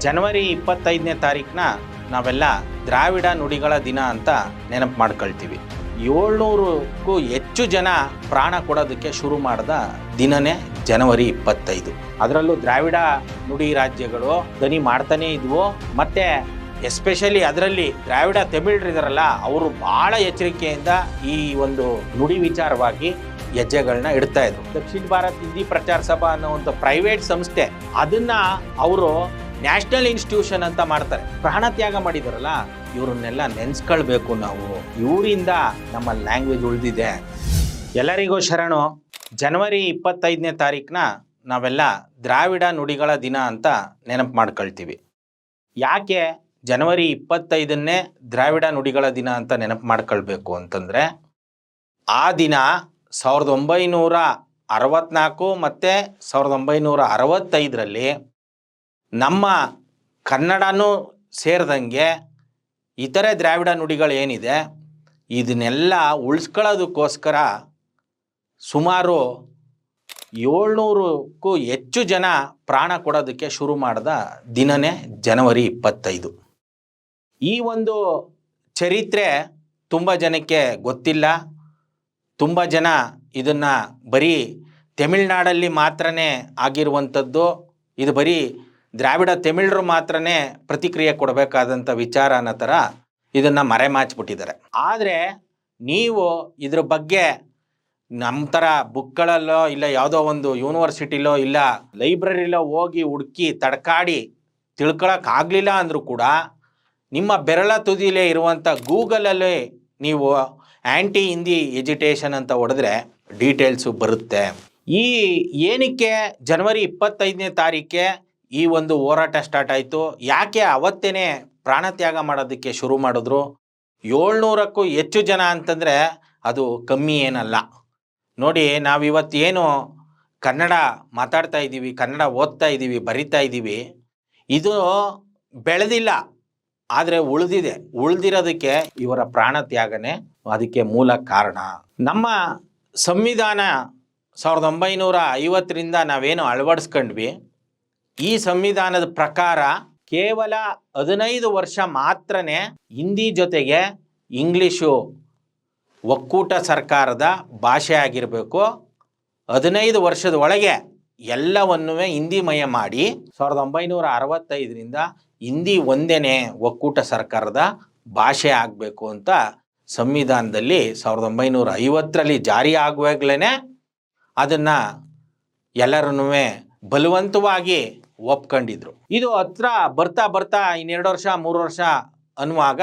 ಜನವರಿ ಇಪ್ಪತ್ತೈದನೇ ತಾರೀಕನ್ನ ನಾವೆಲ್ಲ ದ್ರಾವಿಡ ನುಡಿಗಳ ದಿನ ಅಂತ ನೆನಪು ಮಾಡ್ಕೊಳ್ತೀವಿ. ಏಳ್ನೂರಕ್ಕೂ ಹೆಚ್ಚು ಜನ ಪ್ರಾಣ ಕೊಡೋದಕ್ಕೆ ಶುರು ಮಾಡಿದ ದಿನನೇ ಜನವರಿ ಇಪ್ಪತ್ತೈದು. ಅದರಲ್ಲೂ ದ್ರಾವಿಡ ನುಡಿ ರಾಜ್ಯಗಳು ದನಿ ಮಾಡ್ತಾನೇ ಇದ್ವು. ಮತ್ತೆ ಎಸ್ಪೆಷಲಿ ಅದರಲ್ಲಿ ದ್ರಾವಿಡ ತಮಿಳ್ರಿದಾರಲ್ಲ ಅವರು ಬಹಳ ಎಚ್ಚರಿಕೆಯಿಂದ ಈ ಒಂದು ನುಡಿ ವಿಚಾರವಾಗಿ ಹೆಜ್ಜೆಗಳನ್ನ ಇಡ್ತಾ ಇದ್ರು. ದಕ್ಷಿಣ ಭಾರತ್ ಹಿಂದಿ ಪ್ರಚಾರ ಸಭಾ ಅನ್ನೋ ಒಂದು ಪ್ರೈವೇಟ್ ಸಂಸ್ಥೆ, ಅದನ್ನ ಅವರು ನ್ಯಾಷನಲ್ ಇನ್ಸ್ಟಿಟ್ಯೂಷನ್ ಅಂತ ಮಾಡ್ತಾರೆ. ಪ್ರಾಣ ತ್ಯಾಗ ಮಾಡಿದಾರಲ್ಲ, ಇವರನ್ನೆಲ್ಲ ನೆನ್ಸ್ಕೊಳ್ಬೇಕು ನಾವು. ಇವರಿಂದ ನಮ್ಮ ಲ್ಯಾಂಗ್ವೇಜ್ ಉಳಿದಿದೆ. ಎಲ್ಲರಿಗೂ ಶರಣು. ಜನವರಿ ಇಪ್ಪತ್ತೈದನೇ ತಾರೀಕನ್ನ ನಾವೆಲ್ಲ ದ್ರಾವಿಡ ನುಡಿಗಳ ದಿನ ಅಂತ ನೆನಪು ಮಾಡ್ಕೊಳ್ತೀವಿ. ಯಾಕೆ ಜನವರಿ ಇಪ್ಪತ್ತೈದನ್ನೇ ದ್ರಾವಿಡ ನುಡಿಗಳ ದಿನ ಅಂತ ನೆನಪು ಮಾಡ್ಕೊಳ್ಬೇಕು ಅಂತಂದರೆ, ಆ ದಿನ ಸಾವಿರದ ಒಂಬೈನೂರ ಅರವತ್ನಾಲ್ಕು ಮತ್ತು ಸಾವಿರದ ಒಂಬೈನೂರ ಅರವತ್ತೈದರಲ್ಲಿ ನಮ್ಮ ಕನ್ನಡನೂ ಸೇರಿದಂಗೆ ಇತರೆ ದ್ರಾವಿಡ ನುಡಿಗಳು ಏನಿದೆ, ಇದನ್ನೆಲ್ಲ ಉಳಿಸ್ಕೊಳ್ಳೋದಕ್ಕೋಸ್ಕರ ಸುಮಾರು ಏಳ್ನೂರಕ್ಕೂ ಹೆಚ್ಚು ಜನ ಪ್ರಾಣ ಕೊಡೋದಕ್ಕೆ ಶುರು ಮಾಡಿದ ದಿನನೇ ಜನವರಿ ಇಪ್ಪತ್ತೈದು. ಈ ಒಂದು ಚರಿತ್ರೆ ತುಂಬ ಜನಕ್ಕೆ ಗೊತ್ತಿಲ್ಲ. ತುಂಬ ಜನ ಇದನ್ನು ಬರೀ ತಮಿಳ್ನಾಡಲ್ಲಿ ಮಾತ್ರನೇ ಆಗಿರುವಂಥದ್ದು. ಇದು ಬರೀ ದ್ರಾವಿಡ ತಮಿಳರು ಮಾತ್ರನೇ ಪ್ರತಿಕ್ರಿಯೆ ಕೊಡಬೇಕಾದಂಥ ವಿಚಾರ ಅನ್ನೋ ಥರ ಇದನ್ನು ಮರೆಮಾಚಿಬಿಟ್ಟಿದ್ದಾರೆ ಆದರೆ ನೀವು ಇದ್ರ ಬಗ್ಗೆ ನಮ್ಮ ಥರ ಬುಕ್ಗಳಲ್ಲೋ ಇಲ್ಲ ಯಾವುದೋ ಒಂದು ಯೂನಿವರ್ಸಿಟಿಲೋ ಇಲ್ಲ ಲೈಬ್ರರಿಲೋ ಹೋಗಿ ಹುಡುಕಿ ತಡ್ಕಾಡಿ ತಿಳ್ಕೊಳಕ್ಕಾಗಲಿಲ್ಲ ಅಂದರೂ ಕೂಡ ನಿಮ್ಮ ಬೆರಳ ತುದಿಲೇ ಇರುವಂಥ ಗೂಗಲಲ್ಲಿ ನೀವು ಆ್ಯಂಟಿ ಹಿಂದಿ ಎಜುಟೇಷನ್ ಅಂತ ಹೊಡೆದ್ರೆ ಡೀಟೇಲ್ಸು ಬರುತ್ತೆ. ಈ ಏನಕ್ಕೆ ಜನವರಿ ಇಪ್ಪತ್ತೈದನೇ ತಾರೀಕೆ ಈ ಒಂದು ಹೋರಾಟ ಸ್ಟಾರ್ಟ್ ಆಯಿತು. ಯಾಕೆ ಅವತ್ತೇನೆ ಪ್ರಾಣತ್ಯಾಗ ಮಾಡೋದಕ್ಕೆ ಶುರು ಮಾಡಿದ್ರು? ಏಳ್ನೂರಕ್ಕೂ ಹೆಚ್ಚು ಜನ ಅಂತಂದರೆ ಅದು ಕಮ್ಮಿ ಏನಲ್ಲ. ನೋಡಿ ನಾವಿವತ್ತೇನು ಕನ್ನಡ ಮಾತಾಡ್ತಾ ಇದ್ದೀವಿ, ಕನ್ನಡ ಓದ್ತಾ ಇದ್ದೀವಿ, ಬರಿತಾ ಇದ್ದೀವಿ. ಇದು ಬೆಳೆದಿಲ್ಲ. ಆದರೆ ಉಳಿದಿದೆ. ಉಳಿದಿರೋದಕ್ಕೆ ಇವರ ಪ್ರಾಣ ತ್ಯಾಗನೇ ಅದಕ್ಕೆ ಮೂಲ ಕಾರಣ. ನಮ್ಮ ಸಂವಿಧಾನ ಸಾವಿರದ ಒಂಬೈನೂರ ಐವತ್ತರಿಂದ ನಾವೇನು ಅಳವಡಿಸ್ಕೊಂಡ್ವಿ ಈ ಸಂವಿಧಾನದ ಪ್ರಕಾರ ಕೇವಲ ಹದಿನೈದು ವರ್ಷ ಮಾತ್ರನೇ ಹಿಂದಿ ಜೊತೆಗೆ ಇಂಗ್ಲೀಷು ಒಕ್ಕೂಟ ಸರ್ಕಾರದ ಭಾಷೆ ಆಗಿರಬೇಕು. ಹದಿನೈದು ವರ್ಷದ ಒಳಗೆ ಎಲ್ಲವನ್ನೂ ಹಿಂದಿಮಯ ಮಾಡಿ ಸಾವಿರದ ಒಂಬೈನೂರ ಅರವತ್ತೈದರಿಂದ ಹಿಂದಿ ಒಂದೇನೇ ಒಕ್ಕೂಟ ಸರ್ಕಾರದ ಭಾಷೆ ಆಗಬೇಕು ಅಂತ ಸಂವಿಧಾನದಲ್ಲಿ ಸಾವಿರದ ಒಂಬೈನೂರ ಐವತ್ತರಲ್ಲಿ ಜಾರಿ ಆಗುವಾಗಲೇ ಅದನ್ನು ಎಲ್ಲರೂ ಬಲವಂತವಾಗಿ ಒಪ್ಕೊಂಡಿದ್ರು. ಇದು ಹತ್ರ ಬರ್ತಾ ಬರ್ತಾ ಇನ್ನೆರಡು ವರ್ಷ, ಮೂರು ವರ್ಷ ಅನ್ನುವಾಗ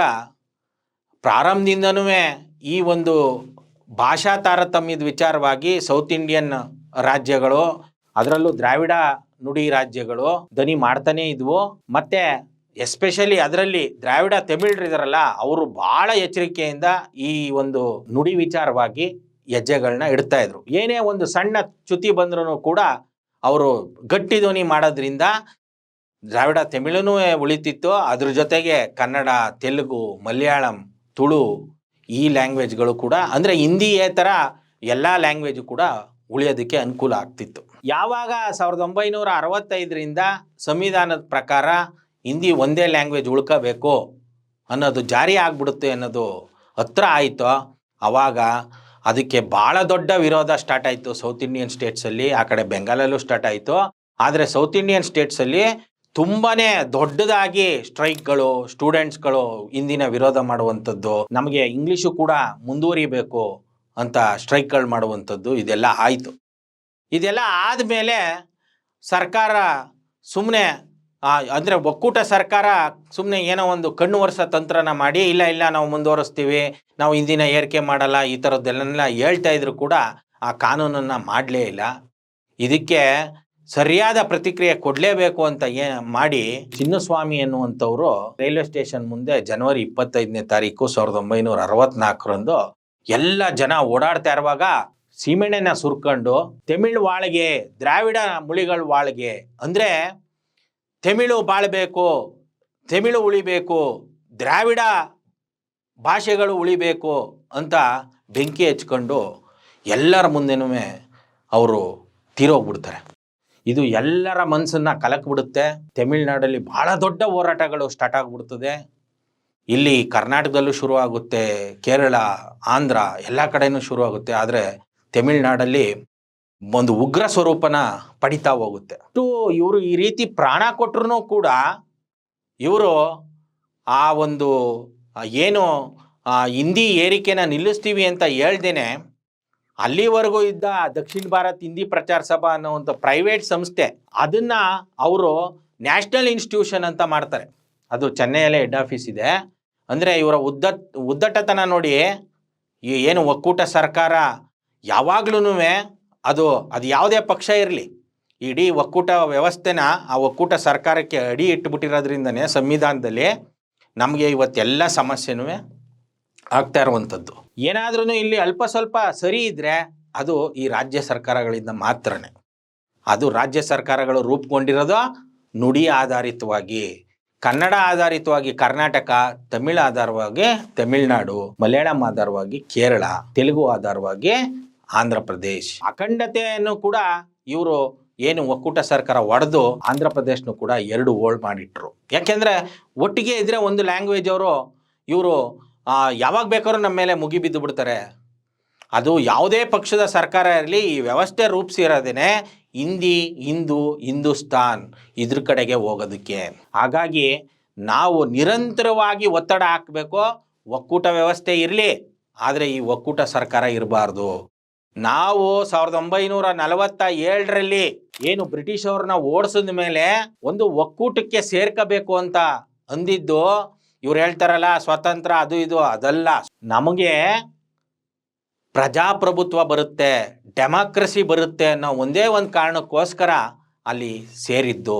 ಪ್ರಾರಂಭದಿಂದನೂ ಈ ಒಂದು ಭಾಷಾ ತಾರತಮ್ಯದ ವಿಚಾರವಾಗಿ ಸೌತ್ ಇಂಡಿಯನ್ ರಾಜ್ಯಗಳು, ಅದರಲ್ಲೂ ದ್ರಾವಿಡ ನುಡಿ ರಾಜ್ಯಗಳು ದನಿ ಮಾಡ್ತಾನೇ ಇದ್ವು. ಮತ್ತೆ ಎಸ್ಪೆಷಲಿ ಅದರಲ್ಲಿ ದ್ರಾವಿಡ ತಮಿಳ್ರಿದಾರಲ್ಲ ಅವರು ಬಹಳ ಎಚ್ಚರಿಕೆಯಿಂದ ಈ ಒಂದು ನುಡಿ ವಿಚಾರವಾಗಿ ಹೆಜ್ಜೆಗಳನ್ನ ಇಡ್ತಾ ಇದ್ರು. ಏನೇ ಒಂದು ಸಣ್ಣ ಚ್ಯುತಿ ಬಂದ್ರೂ ಕೂಡ ಅವರು ಗಟ್ಟಿ ಧ್ವನಿ ಮಾಡೋದ್ರಿಂದ ದ್ರಾವಿಡ ತಮಿಳನೂ ಉಳಿತಿತ್ತು. ಅದ್ರ ಜೊತೆಗೆ ಕನ್ನಡ, ತೆಲುಗು, ಮಲಯಾಳಂ, ತುಳು ಈ ಲ್ಯಾಂಗ್ವೇಜ್ಗಳು ಕೂಡ ಅಂದರೆ ಹಿಂದಿಯೇತರ ಎಲ್ಲ ಲ್ಯಾಂಗ್ವೇಜು ಕೂಡ ಉಳಿಯೋದಕ್ಕೆ ಅನುಕೂಲ ಆಗ್ತಿತ್ತು. ಯಾವಾಗ ಸಾವಿರದ ಒಂಬೈನೂರ ಅರವತ್ತೈದರಿಂದ ಸಂವಿಧಾನದ ಪ್ರಕಾರ ಹಿಂದಿ ಒಂದೇ ಲ್ಯಾಂಗ್ವೇಜ್ ಉಳ್ಕೋಬೇಕು ಅನ್ನೋದು ಜಾರಿ ಆಗ್ಬಿಡುತ್ತೆ ಅನ್ನೋದು ಹತ್ರ ಆಯಿತು. ಆವಾಗ ಅದಕ್ಕೆ ಭಾಳ ದೊಡ್ಡ ವಿರೋಧ ಸ್ಟಾರ್ಟ್ ಆಯಿತು ಸೌತ್ ಇಂಡಿಯನ್ ಸ್ಟೇಟ್ಸಲ್ಲಿ ಆ ಕಡೆ ಬೆಂಗಾಲಲ್ಲೂ ಸ್ಟಾರ್ಟ್ ಆಯಿತು. ಆದರೆ ಸೌತ್ ಇಂಡಿಯನ್ ಸ್ಟೇಟ್ಸಲ್ಲಿ ತುಂಬಾ ದೊಡ್ಡದಾಗಿ ಸ್ಟ್ರೈಕ್ಗಳು ಸ್ಟೂಡೆಂಟ್ಸ್ಗಳು ಇಂದಿನ ವಿರೋಧ ಮಾಡುವಂಥದ್ದು, ನಮಗೆ ಇಂಗ್ಲೀಷು ಕೂಡ ಮುಂದುವರಿಬೇಕು ಅಂತ ಸ್ಟ್ರೈಕ್ಗಳು ಮಾಡುವಂಥದ್ದು ಇದೆಲ್ಲ ಆಯಿತು. ಇದೆಲ್ಲ ಆದಮೇಲೆ ಸರ್ಕಾರ ಸುಮ್ಮನೆ ಅಂದರೆ ಒಕ್ಕೂಟ ಸರ್ಕಾರ ಸುಮ್ಮನೆ ಏನೋ ಒಂದು ಕಣ್ಣು ವರ್ಷ ತಂತ್ರನ ಮಾಡಿ, ಇಲ್ಲ ಇಲ್ಲ, ನಾವು ಮುಂದುವರಿಸ್ತೀವಿ, ನಾವು ಇಂದಿನ ಏರಿಕೆ ಮಾಡಲ್ಲ, ಈ ಥರದ್ದೆಲ್ಲ ಹೇಳ್ತಾ ಇದ್ರು ಕೂಡ ಆ ಕಾನೂನನ್ನು ಮಾಡಲೇ ಇಲ್ಲ. ಇದಕ್ಕೆ ಸರಿಯಾದ ಪ್ರತಿಕ್ರಿಯೆ ಕೊಡಲೇಬೇಕು ಅಂತ ಏ, ಮಾಡಿ ಚಿನ್ನಸ್ವಾಮಿ ಎನ್ನುವಂಥವ್ರು ರೈಲ್ವೆ ಸ್ಟೇಷನ್ ಮುಂದೆ ಜನವರಿ ಇಪ್ಪತ್ತೈದನೇ ತಾರೀಕು ಸಾವಿರದ ಒಂಬೈನೂರ ಅರವತ್ನಾಲ್ಕರಂದು ಎಲ್ಲ ಜನ ಓಡಾಡ್ತಾ ಇರುವಾಗ ಸೀಮೆಣ್ಣೆನ ಸುರ್ಕೊಂಡು, ತಮಿಳ್ ವಾಳ್ಗೆ, ದ್ರಾವಿಡ ಮುಳಿಗಳ ವಾಳಿಗೆ, ಅಂದರೆ ತಮಿಳು ಬಾಳಬೇಕು, ತಮಿಳು ಉಳಿಬೇಕು, ದ್ರಾವಿಡ ಭಾಷೆಗಳು ಉಳಿಬೇಕು ಅಂತ ಬೆಂಕಿ ಹಚ್ಕೊಂಡು ಎಲ್ಲರ ಮುಂದೆನೂ ಅವರು ತೀರೋಗ್ಬಿಡ್ತಾರೆ ಇದು ಎಲ್ಲರ ಮನಸ್ಸನ್ನು ಕಲಕ್ಬಿಡುತ್ತೆ. ತಮಿಳ್ನಾಡಲ್ಲಿ ಭಾಳ ದೊಡ್ಡ ಹೋರಾಟಗಳು ಸ್ಟಾರ್ಟ್ ಆಗಿಬಿಡ್ತದೆ. ಇಲ್ಲಿ ಕರ್ನಾಟಕದಲ್ಲೂ ಶುರುವಾಗುತ್ತೆ, ಕೇರಳ, ಆಂಧ್ರ ಎಲ್ಲ ಕಡೆಯೂ ಶುರುವಾಗುತ್ತೆ. ಆದರೆ ತಮಿಳ್ನಾಡಲ್ಲಿ ಒಂದು ಉಗ್ರ ಸ್ವರೂಪನ ಪಡಿತಾ ಹೋಗುತ್ತೆ. ಅಷ್ಟು ಇವರು ಈ ರೀತಿ ಪ್ರಾಣ ಕೊಟ್ಟರು ಕೂಡ ಇವರು ಆ ಒಂದು ಏನು ಹಿಂದಿ ಏರಿಕೆನ ನಿಲ್ಲಿಸ್ತೀವಿ ಅಂತ ಹೇಳ್ದೇನೆ, ಅಲ್ಲಿವರೆಗೂ ಇದ್ದ ದಕ್ಷಿಣ ಭಾರತ್ ಹಿಂದಿ ಪ್ರಚಾರ ಸಭಾ ಅನ್ನೋ ಒಂದು ಪ್ರೈವೇಟ್ ಸಂಸ್ಥೆ, ಅದನ್ನ ಅವರು ನ್ಯಾಷನಲ್ ಇನ್ಸ್ಟಿಟ್ಯೂಷನ್ ಅಂತ ಮಾಡ್ತಾರೆ. ಅದು ಚೆನ್ನೈಯಲ್ಲೇ ಹೆಡ್ ಆಫೀಸ್ ಇದೆ. ಅಂದರೆ ಇವರ ಉದ್ದ, ಉದ್ದಟತನ ನೋಡಿ ಏನು ಒಕ್ಕೂಟ ಸರ್ಕಾರ ಯಾವಾಗ್ಲೂ ಅದು ಅದು ಯಾವುದೇ ಪಕ್ಷ ಇರಲಿ. ಇಡೀ ಒಕ್ಕೂಟ ವ್ಯವಸ್ಥೆನ ಆ ಒಕ್ಕೂಟ ಸರ್ಕಾರಕ್ಕೆ ಅಡಿ ಇಟ್ಟುಬಿಟ್ಟಿರೋದ್ರಿಂದನೇ ಸಂವಿಧಾನದಲ್ಲಿ ನಮಗೆ ಇವತ್ತೆಲ್ಲ ಸಮಸ್ಯೆನೂ ಆಗ್ತಾ ಇರುವಂಥದ್ದು. ಏನಾದ್ರೂ ಇಲ್ಲಿ ಅಲ್ಪ ಸ್ವಲ್ಪ ಸರಿ ಇದ್ದರೆ ಅದು ಈ ರಾಜ್ಯ ಸರ್ಕಾರಗಳಿಂದ ಮಾತ್ರನೇ. ಅದು ರಾಜ್ಯ ಸರ್ಕಾರಗಳು ರೂಪುಗೊಂಡಿರೋದು ನುಡಿ ಆಧಾರಿತವಾಗಿ. ಕನ್ನಡ ಆಧಾರಿತವಾಗಿ ಕರ್ನಾಟಕ, ತಮಿಳು ಆಧಾರವಾಗಿ ತಮಿಳುನಾಡು, ಮಲಯಾಳಂ ಆಧಾರವಾಗಿ ಕೇರಳ, ತೆಲುಗು ಆಧಾರವಾಗಿ ಆಂಧ್ರ ಪ್ರದೇಶ್. ಅಖಂಡತೆಯನ್ನು ಕೂಡ ಇವರು ಏನು ಒಕ್ಕೂಟ ಸರ್ಕಾರ ಒಡೆದು ಆಂಧ್ರ ಪ್ರದೇಶನು ಕೂಡ ಎರಡು ಓಲ್ಡ್ ಮಾಡಿಟ್ರು. ಯಾಕೆಂದ್ರೆ ಒಟ್ಟಿಗೆ ಇದ್ರೆ ಒಂದು ಲ್ಯಾಂಗ್ವೇಜ್ ಅವರು ಇವರು ಯಾವಾಗ ಬೇಕಾದ್ರೂ ನಮ್ಮ ಮೇಲೆ ಮುಗಿ ಬಿದ್ದು ಬಿಡ್ತಾರೆ. ಅದು ಯಾವುದೇ ಪಕ್ಷದ ಸರ್ಕಾರ ಇರಲಿ, ಈ ವ್ಯವಸ್ಥೆ ರೂಪಿಸಿರೋದೇನೆ ಹಿಂದಿ, ಹಿಂದೂ, ಹಿಂದೂಸ್ತಾನ್ ಇದ್ರ ಕಡೆಗೆ ಹೋಗೋದಕ್ಕೆ. ಹಾಗಾಗಿ ನಾವು ನಿರಂತರವಾಗಿ ಒತ್ತಡ ಹಾಕಬೇಕು, ಒಕ್ಕೂಟ ವ್ಯವಸ್ಥೆ ಇರಲಿ, ಆದರೆ ಈ ಒಕ್ಕೂಟ ಸರ್ಕಾರ ಇರಬಾರ್ದು. ನಾವು ಸಾವಿರದ ಒಂಬೈನೂರ ನಲವತ್ತ ಏಳರಲ್ಲಿ ಏನು ಬ್ರಿಟಿಷ್ ಅವ್ರನ್ನ ಓಡಿಸಿದ ಮೇಲೆ ಒಂದು ಒಕ್ಕೂಟಕ್ಕೆ ಸೇರ್ಕಬೇಕು ಅಂತ ಅಂದಿದ್ದು, ಇವ್ರು ಹೇಳ್ತಾರಲ್ಲ ಸ್ವತಂತ್ರ ಅದು ಇದು ಅದಲ್ಲ. ನಮಗೆ ಪ್ರಜಾಪ್ರಭುತ್ವ ಬರುತ್ತೆ, ಡೆಮಾಕ್ರಸಿ ಬರುತ್ತೆ ಅನ್ನೋ ಒಂದೇ ಒಂದು ಕಾರಣಕ್ಕೋಸ್ಕರ ಅಲ್ಲಿ ಸೇರಿದ್ದು.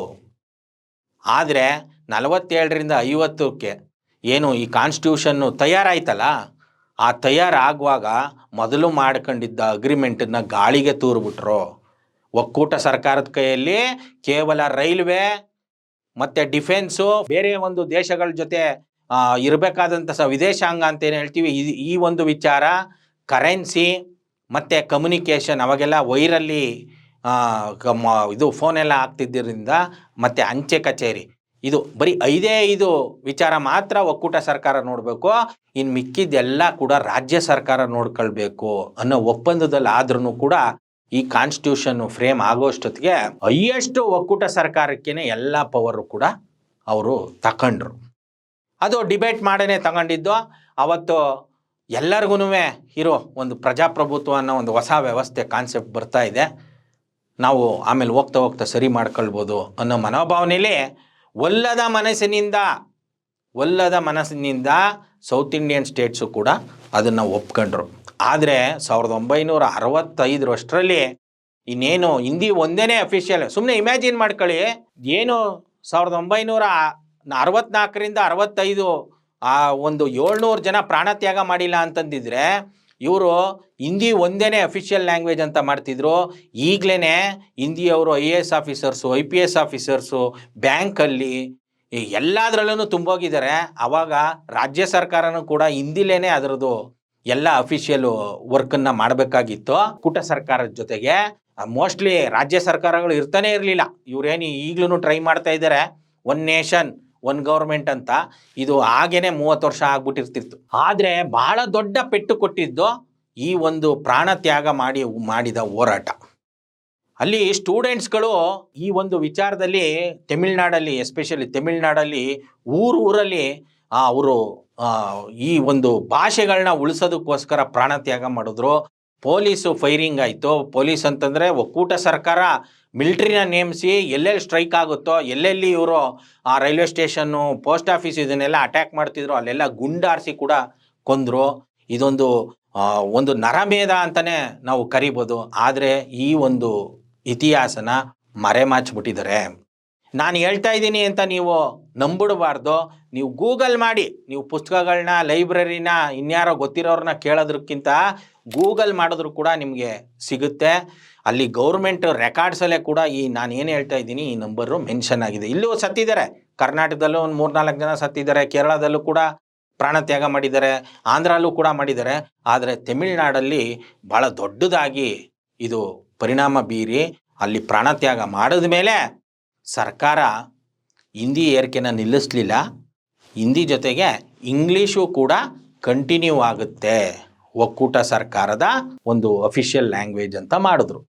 ಆದರೆ ನಲವತ್ತೇಳರಿಂದ ಐವತ್ತಕ್ಕೆ ಏನು ಈ ಕಾನ್ಸ್ಟಿಟ್ಯೂಷನ್ನು ತಯಾರಾಯ್ತಲ್ಲ? ಆ ತಯಾರಾಗುವಾಗ ಮೊದಲು ಮಾಡ್ಕೊಂಡಿದ್ದ ಅಗ್ರಿಮೆಂಟನ್ನು ಗಾಳಿಗೆ ತೂರ್ಬಿಟ್ರು. ಒಕ್ಕೂಟ ಸರ್ಕಾರದ ಕೈಯಲ್ಲಿ ಕೇವಲ ರೈಲ್ವೆ ಮತ್ತು ಡಿಫೆನ್ಸು, ಬೇರೆ ಒಂದು ದೇಶಗಳ ಜೊತೆ ಇರಬೇಕಾದಂಥ ಸ ವಿದೇಶಾಂಗ ಅಂತ ಏನು ಹೇಳ್ತೀವಿ, ಈ ಒಂದು ವಿಚಾರ ಕರೆನ್ಸಿ ಮತ್ತು ಕಮ್ಯುನಿಕೇಷನ್ ಅವಾಗೆಲ್ಲ ವೈರಲ್ಲಿ ಇದು ಫೋನೆಲ್ಲ ಆಗ್ತಿದ್ದರಿಂದ ಮತ್ತು ಅಂಚೆ ಕಚೇರಿ. ಇದು ಬರೀ ಐದೇ ಐದು ವಿಚಾರ ಮಾತ್ರ ಒಕ್ಕೂಟ ಸರ್ಕಾರ ನೋಡಬೇಕು. ಇನ್ನು ಮಿಕ್ಕಿದ್ದೆಲ್ಲ ಕೂಡ ರಾಜ್ಯ ಸರ್ಕಾರ ನೋಡ್ಕೊಳ್ಬೇಕು ಅನ್ನೋ ಒಪ್ಪಂದದಲ್ಲಿ ಆದ್ರೂ ಕೂಡ ಈ ಕಾನ್ಸ್ಟಿಟ್ಯೂಷನ್ ಫ್ರೇಮ್ ಆಗೋಷ್ಟೊತ್ತಿಗೆ ಹೈಯೆಸ್ಟ್ ಒಕ್ಕೂಟ ಸರ್ಕಾರಕ್ಕೇನೆ ಎಲ್ಲ ಪವರು ಕೂಡ ಅವರು ತಗೊಂಡ್ರು ಅದು ಡಿಬೇಟ್ ಮಾಡೇ ತಗೊಂಡಿದ್ದು. ಅವತ್ತು ಎಲ್ಲರಿಗೂ ಇರೋ ಒಂದು ಪ್ರಜಾಪ್ರಭುತ್ವ ಅನ್ನೋ ಒಂದು ಹೊಸ ವ್ಯವಸ್ಥೆ ಕಾನ್ಸೆಪ್ಟ್ ಬರ್ತಾ ಇದೆ. ನಾವು ಆಮೇಲೆ ಹೋಗ್ತಾ ಹೋಗ್ತಾ ಸರಿ ಮಾಡ್ಕೊಳ್ಬೋದು ಅನ್ನೋ ಮನೋಭಾವನೆಯಲ್ಲಿ ಒಲ್ಲದ ಮನಸ್ಸಿನಿಂದ ಒಲ್ಲದ ಮನಸ್ಸಿನಿಂದ ಸೌತ್ ಇಂಡಿಯನ್ ಸ್ಟೇಟ್ಸು ಕೂಡ ಅದನ್ನು ಒಪ್ಕೊಂಡ್ರು. ಆದರೆ ಸಾವಿರದ ಒಂಬೈನೂರ ಅರವತ್ತೈದರಷ್ಟರಲ್ಲಿ ಇನ್ನೇನು ಹಿಂದಿ ಒಂದೇನೇ ಅಫಿಷಿಯಲ್ ಸುಮ್ಮನೆ ಇಮ್ಯಾಜಿನ್ ಮಾಡ್ಕೊಳ್ಳಿ, ಏನು ಸಾವಿರದ ಒಂಬೈನೂರ ಅರವತ್ನಾಲ್ಕರಿಂದ ಅರವತ್ತೈದು ಆ ಒಂದು ಏಳ್ನೂರು ಜನ ಪ್ರಾಣತ್ಯಾಗ ಮಾಡಿಲ್ಲ ಅಂತಂದಿದ್ರೆ ಇವರು ಹಿಂದಿ ಒಂದೇನೇ ಅಫಿಷಿಯಲ್ ಲ್ಯಾಂಗ್ವೇಜ್ ಅಂತ ಮಾಡ್ತಿದ್ರು ಈಗಲೇ ಹಿಂದಿಯವರು I A S officers I P S officers ಬ್ಯಾಂಕಲ್ಲಿ ಎಲ್ಲದರಲ್ಲೂ ತುಂಬೋಗಿದ್ದಾರೆ. ಆವಾಗ ರಾಜ್ಯ ಸರ್ಕಾರನೂ ಕೂಡ ಹಿಂದಿಲೇ ಅದರದ್ದು ಎಲ್ಲ ಅಫಿಷಿಯಲ್ ವರ್ಕನ್ನು ಮಾಡಬೇಕಾಗಿತ್ತು. ಕೂಟ ಸರ್ಕಾರದ ಜೊತೆಗೆ ಮೋಸ್ಟ್ಲಿ ರಾಜ್ಯ ಸರ್ಕಾರಗಳು ಇರ್ತಾನೆ ಇರಲಿಲ್ಲ. ಇವರೇನು ಈಗಲೂ ಟ್ರೈ ಮಾಡ್ತಾ ಇದ್ದಾರೆ ಒನ್ ನೇಷನ್ ಒನ್ ಗೌರ್ಮೆಂಟ್ ಅಂತ. ಇದು ಹಾಗೇನೆ ಮೂವತ್ತು ವರ್ಷ ಆಗ್ಬಿಟ್ಟಿರ್ತಿತ್ತು. ಆದರೆ ಬಹಳ ದೊಡ್ಡ ಪೆಟ್ಟು ಕೊಟ್ಟಿದ್ದು ಈ ಒಂದು ಪ್ರಾಣ ತ್ಯಾಗ ಮಾಡಿ, ಮಾಡಿದ ಹೋರಾಟ. ಅಲ್ಲಿ ಸ್ಟೂಡೆಂಟ್ಸ್ಗಳು ಈ ಒಂದು ವಿಚಾರದಲ್ಲಿ ತಮಿಳ್ನಾಡಲ್ಲಿ, ಎಸ್ಪೆಷಲಿ ತಮಿಳ್ನಾಡಲ್ಲಿ, ಊರು ಊರಲ್ಲಿ ಅವರು ಈ ಒಂದು ಭಾಷೆಗಳನ್ನ ಉಳಿಸೋದಕ್ಕೋಸ್ಕರ ಪ್ರಾಣ ತ್ಯಾಗ ಮಾಡಿದ್ರು. ಪೊಲೀಸು ಫೈರಿಂಗ್ ಆಯಿತು. ಪೊಲೀಸ್ ಅಂತಂದರೆ ಒಕ್ಕೂಟ ಸರ್ಕಾರ ಮಿಲ್ಟ್ರಿನ ನೇಮಿಸಿ ಎಲ್ಲೆಲ್ಲಿ ಸ್ಟ್ರೈಕ್ ಆಗುತ್ತೋ, ಎಲ್ಲೆಲ್ಲಿ ಇವರು, ಆ, ರೈಲ್ವೆ ಸ್ಟೇಷನ್ನು, ಪೋಸ್ಟ್ ಆಫೀಸ್ ಇದನ್ನೆಲ್ಲ ಅಟ್ಯಾಕ್ ಮಾಡ್ತಿದ್ರು, ಅಲ್ಲೆಲ್ಲ ಗುಂಡಾರಿಸಿ ಕೂಡ ಕೊಂದರು. ಇದೊಂದು ಒಂದು ನರಮೇಧ ಅಂತಲೇ ನಾವು ಕರಿಬೋದು. ಆದರೆ ಈ ಒಂದು ಇತಿಹಾಸನ ಮರೆಮಾಚ್ಬಿಟ್ಟಿದ್ದಾರೆ. ನಾನು ಹೇಳ್ತಾ ಇದ್ದೀನಿ ಅಂತ ನೀವು ನಂಬಿಡಬಾರ್ದು. ನೀವು ಗೂಗಲ್ ಮಾಡಿ, ನೀವು ಪುಸ್ತಕಗಳನ್ನ ಲೈಬ್ರರಿನ, ಇನ್ಯಾರೋ ಗೊತ್ತಿರೋರನ್ನ ಕೇಳೋದಕ್ಕಿಂತ ಗೂಗಲ್ ಮಾಡಿದ್ರು ಕೂಡ ನಿಮಗೆ ಸಿಗುತ್ತೆ. ಅಲ್ಲಿ ಗೌರ್ಮೆಂಟ್ ರೆಕಾರ್ಡ್ಸಲ್ಲೇ ಕೂಡ ಈ ನಾನು ಏನು ಹೇಳ್ತಾ ಇದ್ದೀನಿ, ಈ ನಂಬರು ಮೆನ್ಷನ್ ಆಗಿದೆ. ಇಲ್ಲೂ ಸತ್ತಿದ್ದಾರೆ. ಕರ್ನಾಟಕದಲ್ಲೂ ಒಂದು ಮೂರ್ನಾಲ್ಕು ಜನ ಸತ್ತಿದ್ದಾರೆ. ಕೇರಳದಲ್ಲೂ ಕೂಡ ಪ್ರಾಣತ್ಯಾಗ ಮಾಡಿದ್ದಾರೆ, ಆಂಧ್ರಲ್ಲೂ ಕೂಡ ಮಾಡಿದ್ದಾರೆ. ಆದರೆ ತಮಿಳುನಾಡಲ್ಲಿ ಭಾಳ ದೊಡ್ಡದಾಗಿ ಇದು ಪರಿಣಾಮ ಬೀರಿ ಅಲ್ಲಿ ಪ್ರಾಣತ್ಯಾಗ ಮಾಡಿದ ಮೇಲೆ ಸರ್ಕಾರ ಹಿಂದಿ ಏರಿಕೆನ ನಿಲ್ಲಿಸಲಿಲ್ಲ. ಹಿಂದಿ ಜೊತೆಗೆ ಇಂಗ್ಲೀಷು ಕೂಡ ಕಂಟಿನ್ಯೂ ಆಗುತ್ತೆ. ಒಕ್ಕೂಟ ಸರ್ಕಾರದ ಒಂದು ಅಫಿಷಿಯಲ್ ಲ್ಯಾಂಗ್ವೇಜ್ ಅಂತ ಮಾಡಿದ್ರು.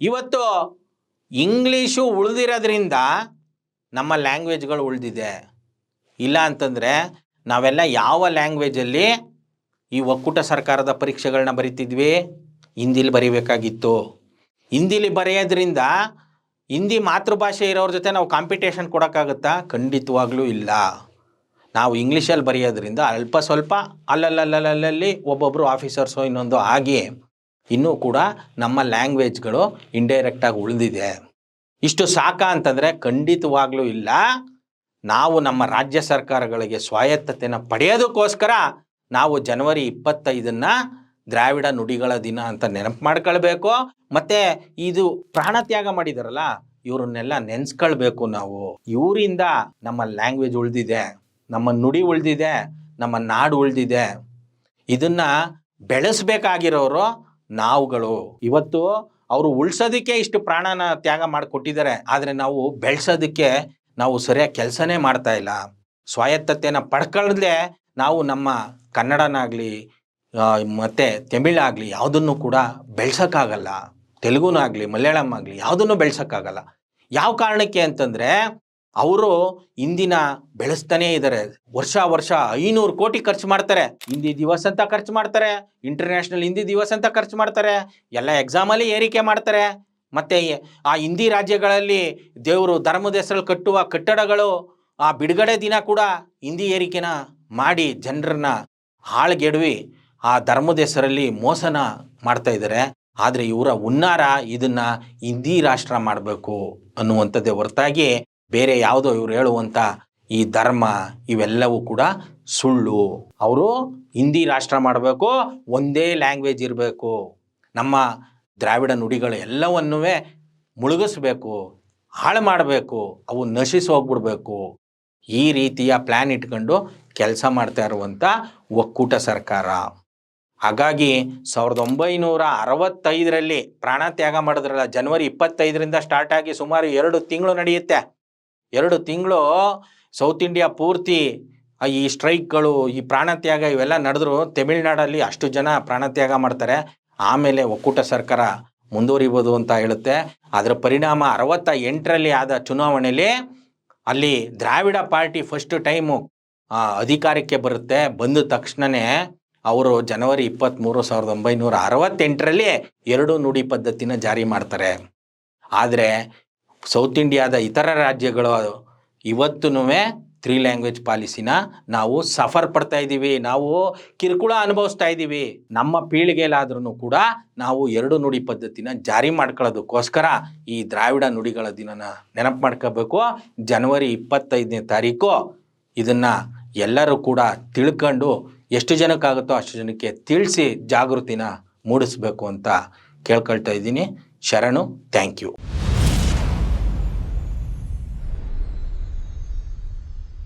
ಇವತ್ತು ಇಂಗ್ಲೀಷು ಉಳಿದಿರೋದ್ರಿಂದ ನಮ್ಮ ಲ್ಯಾಂಗ್ವೇಜ್ಗಳು ಉಳಿದಿದೆ. ಇಲ್ಲ ಅಂತಂದರೆ ನಾವೆಲ್ಲ ಯಾವ ಲ್ಯಾಂಗ್ವೇಜಲ್ಲಿ ಈ ಒಕ್ಕೂಟ ಸರ್ಕಾರದ ಪರೀಕ್ಷೆಗಳನ್ನ ಬರಿತಿದ್ವಿ? ಹಿಂದಿಲಿ ಬರಿಬೇಕಾಗಿತ್ತು. ಹಿಂದಿಲಿ ಬರೆಯೋದ್ರಿಂದ ಹಿಂದಿ ಮಾತೃಭಾಷೆ ಇರೋರ ಜೊತೆ ನಾವು ಕಾಂಪಿಟೇಷನ್ ಕೊಡೋಕ್ಕಾಗುತ್ತಾ? ಖಂಡಿತವಾಗ್ಲೂ ಇಲ್ಲ. ನಾವು ಇಂಗ್ಲೀಷಲ್ಲಿ ಬರೆಯೋದ್ರಿಂದ ಅಲ್ಪ ಸ್ವಲ್ಪ ಅಲ್ಲಲ್ಲಲ್ಲಲ್ಲಿ ಒಬ್ಬೊಬ್ಬರು ಆಫೀಸರ್ಸು ಇನ್ನೊಂದು ಆಗಿ ಇನ್ನೂ ಕೂಡ ನಮ್ಮ ಲ್ಯಾಂಗ್ವೇಜ್ಗಳು ಇಂಡೈರೆಕ್ಟಾಗಿ ಉಳಿದಿದೆ. ಇಷ್ಟು ಸಾಕ ಅಂತಂದರೆ ಖಂಡಿತವಾಗ್ಲೂ ಇಲ್ಲ. ನಾವು ನಮ್ಮ ರಾಜ್ಯ ಸರ್ಕಾರಗಳಿಗೆ ಸ್ವಾಯತ್ತತೆಯನ್ನು ಪಡೆಯೋದಕ್ಕೋಸ್ಕರ ನಾವು ಜನವರಿ ಇಪ್ಪತ್ತೈದನ್ನ ದ್ರಾವಿಡ ನುಡಿಗಳ ದಿನ ಅಂತ ನೆನಪು ಮಾಡ್ಕೊಳ್ಬೇಕು. ಮತ್ತೆ ಇದು ಪ್ರಾಣತ್ಯಾಗ ಮಾಡಿದಾರಲ್ಲ, ಇವರನ್ನೆಲ್ಲ ನೆನ್ಸ್ಕೊಳ್ಬೇಕು ನಾವು. ಇವರಿಂದ ನಮ್ಮ ಲ್ಯಾಂಗ್ವೇಜ್ ಉಳಿದಿದೆ, ನಮ್ಮ ನುಡಿ ಉಳಿದಿದೆ, ನಮ್ಮ ನಾಡು ಉಳಿದಿದೆ. ಇದನ್ನ ಬೆಳೆಸ್ಬೇಕಾಗಿರೋರು ನಾವುಗಳು. ಇವತ್ತು ಅವರು ಉಳ್ಸೋದಕ್ಕೆ ಇಷ್ಟು ಪ್ರಾಣನ ತ್ಯಾಗ ಮಾಡಿಕೊಟ್ಟಿದ್ದಾರೆ. ಆದರೆ ನಾವು ಬೆಳೆಸೋದಕ್ಕೆ ನಾವು ಸರಿಯಾಗಿ ಕೆಲಸನೇ ಮಾಡ್ತಾ ಇಲ್ಲ. ಸ್ವಾಯತ್ತತೆಯನ್ನು ಪಡ್ಕೊಳ್ಳದೆ ನಾವು ನಮ್ಮ ಕನ್ನಡನಾಗಲಿ ಮತ್ತು ತಮಿಳಾಗಲಿ ಯಾವುದನ್ನು ಕೂಡ ಬೆಳ್ಸೋಕ್ಕಾಗಲ್ಲ. ತೆಲುಗುನಾಗಲಿ, ಮಲಯಾಳಂ ಆಗಲಿ ಯಾವುದನ್ನು ಬೆಳೆಸೋಕ್ಕಾಗಲ್ಲ. ಯಾವ ಕಾರಣಕ್ಕೆ ಅಂತಂದರೆ ಅವರು ಇಂದಿನ ಬೆಳೆಸ್ತಾನೇ ಇದ್ದಾರೆ ವರ್ಷ ವರ್ಷ ಐನೂರು ಕೋಟಿ ಖರ್ಚು ಮಾಡ್ತಾರೆ. ಹಿಂದಿ ದಿವಸ ಅಂತ ಖರ್ಚು ಮಾಡ್ತಾರೆ. ಇಂಟರ್ನ್ಯಾಷನಲ್ ಹಿಂದಿ ದಿವಸ ಅಂತ ಖರ್ಚು ಮಾಡ್ತಾರೆ. ಎಲ್ಲ ಎಕ್ಸಾಮಲ್ಲಿ ಏರಿಕೆ ಮಾಡ್ತಾರೆ. ಮತ್ತು ಆ ಹಿಂದಿ ರಾಜ್ಯಗಳಲ್ಲಿ ದೇವರು ಧರ್ಮದ ಹೆಸರಲ್ಲಿ ಕಟ್ಟುವ ಕಟ್ಟಡಗಳು ಆ ಬಿಡುಗಡೆ ದಿನ ಕೂಡ ಹಿಂದಿ ಏರಿಕೆನ ಮಾಡಿ ಜನರನ್ನ ಹಾಳ್ಗೆಡವಿ ಆ ಧರ್ಮದ ಹೆಸರಲ್ಲಿ ಮೋಸನ ಮಾಡ್ತಾ ಇದ್ದಾರೆ ಆದರೆ ಇವರ ಹುನ್ನಾರ ಇದನ್ನ ಹಿಂದಿ ರಾಷ್ಟ್ರ ಮಾಡಬೇಕು ಅನ್ನುವಂಥದ್ದೇ ಹೊರತಾಗಿ ಬೇರೆ ಯಾವುದೋ ಇವ್ರು ಹೇಳುವಂಥ ಈ ಧರ್ಮ ಇವೆಲ್ಲವೂ ಕೂಡ ಸುಳ್ಳು. ಅವರು ಹಿಂದಿ ರಾಷ್ಟ್ರ ಮಾಡಬೇಕು, ಒಂದೇ ಲ್ಯಾಂಗ್ವೇಜ್ ಇರಬೇಕು. ನಮ್ಮ ದ್ರಾವಿಡ ನುಡಿಗಳು ಎಲ್ಲವನ್ನೂ ಮುಳುಗಿಸ್ಬೇಕು, ಹಾಳು ಮಾಡಬೇಕು, ಅವು ನಶಿಸಿ ಹೋಗ್ಬಿಡ್ಬೇಕು. ಈ ರೀತಿಯ ಪ್ಲ್ಯಾನ್ ಇಟ್ಕೊಂಡು ಕೆಲಸ ಮಾಡ್ತಾ ಇರುವಂಥ ಒಕ್ಕೂಟ ಸರ್ಕಾರ. ಹಾಗಾಗಿ ಸಾವಿರದ ಒಂಬೈನೂರ ಅರವತ್ತೈದರಲ್ಲಿ ಪ್ರಾಣ ತ್ಯಾಗ ಮಾಡಿದ್ರಲ್ಲ, ಜನವರಿ ಇಪ್ಪತ್ತೈದರಿಂದ ಸ್ಟಾರ್ಟ್ ಆಗಿ ಸುಮಾರು ಎರಡು ತಿಂಗಳು ನಡೆಯುತ್ತೆ. ಎರಡು ತಿಂಗಳು ಸೌತ್ ಇಂಡಿಯಾ ಪೂರ್ತಿ ಈ ಸ್ಟ್ರೈಕ್ಗಳು ಈ ಪ್ರಾಣತ್ಯಾಗ ಇವೆಲ್ಲ ನಡೆದ್ರು. ತಮಿಳ್ನಾಡಲ್ಲಿ ಅಷ್ಟು ಜನ ಪ್ರಾಣತ್ಯಾಗ ಮಾಡ್ತಾರೆ. ಆಮೇಲೆ ಒಕ್ಕೂಟ ಸರ್ಕಾರ ಮುಂದುವರಿಬೋದು ಅಂತ ಹೇಳುತ್ತೆ. ಅದರ ಪರಿಣಾಮ ಅರವತ್ತ ಎಂಟರಲ್ಲಿ ಆದ ಚುನಾವಣೆಯಲ್ಲಿ ಅಲ್ಲಿ ದ್ರಾವಿಡ ಪಾರ್ಟಿ ಫಸ್ಟ್ ಟೈಮು ಅಧಿಕಾರಕ್ಕೆ ಬರುತ್ತೆ. ಬಂದ ತಕ್ಷಣವೇ ಅವರು ಜನವರಿ ಇಪ್ಪತ್ತ್ಮೂರು ಸಾವಿರದ ಒಂಬೈನೂರ ಅರವತ್ತೆಂಟರಲ್ಲಿ ಎರಡು ನುಡಿ ಪದ್ಧತಿನ ಜಾರಿ ಮಾಡ್ತಾರೆ. ಆದರೆ ಸೌತ್ ಇಂಡಿಯಾದ ಇತರ ರಾಜ್ಯಗಳು ಇವತ್ತೂ ತ್ರೀ ಲ್ಯಾಂಗ್ವೇಜ್ ಪಾಲಿಸಿನ ನಾವು ಸಫರ್ ಪಡ್ತಾ ಇದ್ದೀವಿ, ನಾವು ಕಿರುಕುಳ ಅನುಭವಿಸ್ತಾ ಇದ್ದೀವಿ. ನಮ್ಮ ಪೀಳಿಗೆಯಲ್ಲಾದ್ರೂ ಕೂಡ ನಾವು ಎರಡು ನುಡಿ ಪದ್ಧತಿನ ಜಾರಿ ಮಾಡ್ಕೊಳ್ಳೋದಕ್ಕೋಸ್ಕರ ಈ ದ್ರಾವಿಡ ನುಡಿಗಳ ದಿನನ ನೆನಪು ಮಾಡ್ಕೋಬೇಕು. ಜನವರಿ ಇಪ್ಪತ್ತೈದನೇ ತಾರೀಕು, ಇದನ್ನು ಎಲ್ಲರೂ ಕೂಡ ತಿಳ್ಕೊಂಡು ಎಷ್ಟು ಜನಕ್ಕಾಗುತ್ತೋ ಅಷ್ಟು ಜನಕ್ಕೆ ತಿಳಿಸಿ ಜಾಗೃತಿನ ಮೂಡಿಸ್ಬೇಕು ಅಂತ ಕೇಳ್ಕೊಳ್ತಾ ಇದ್ದೀನಿ. ಶರಣು ಥ್ಯಾಂಕ್ ಯು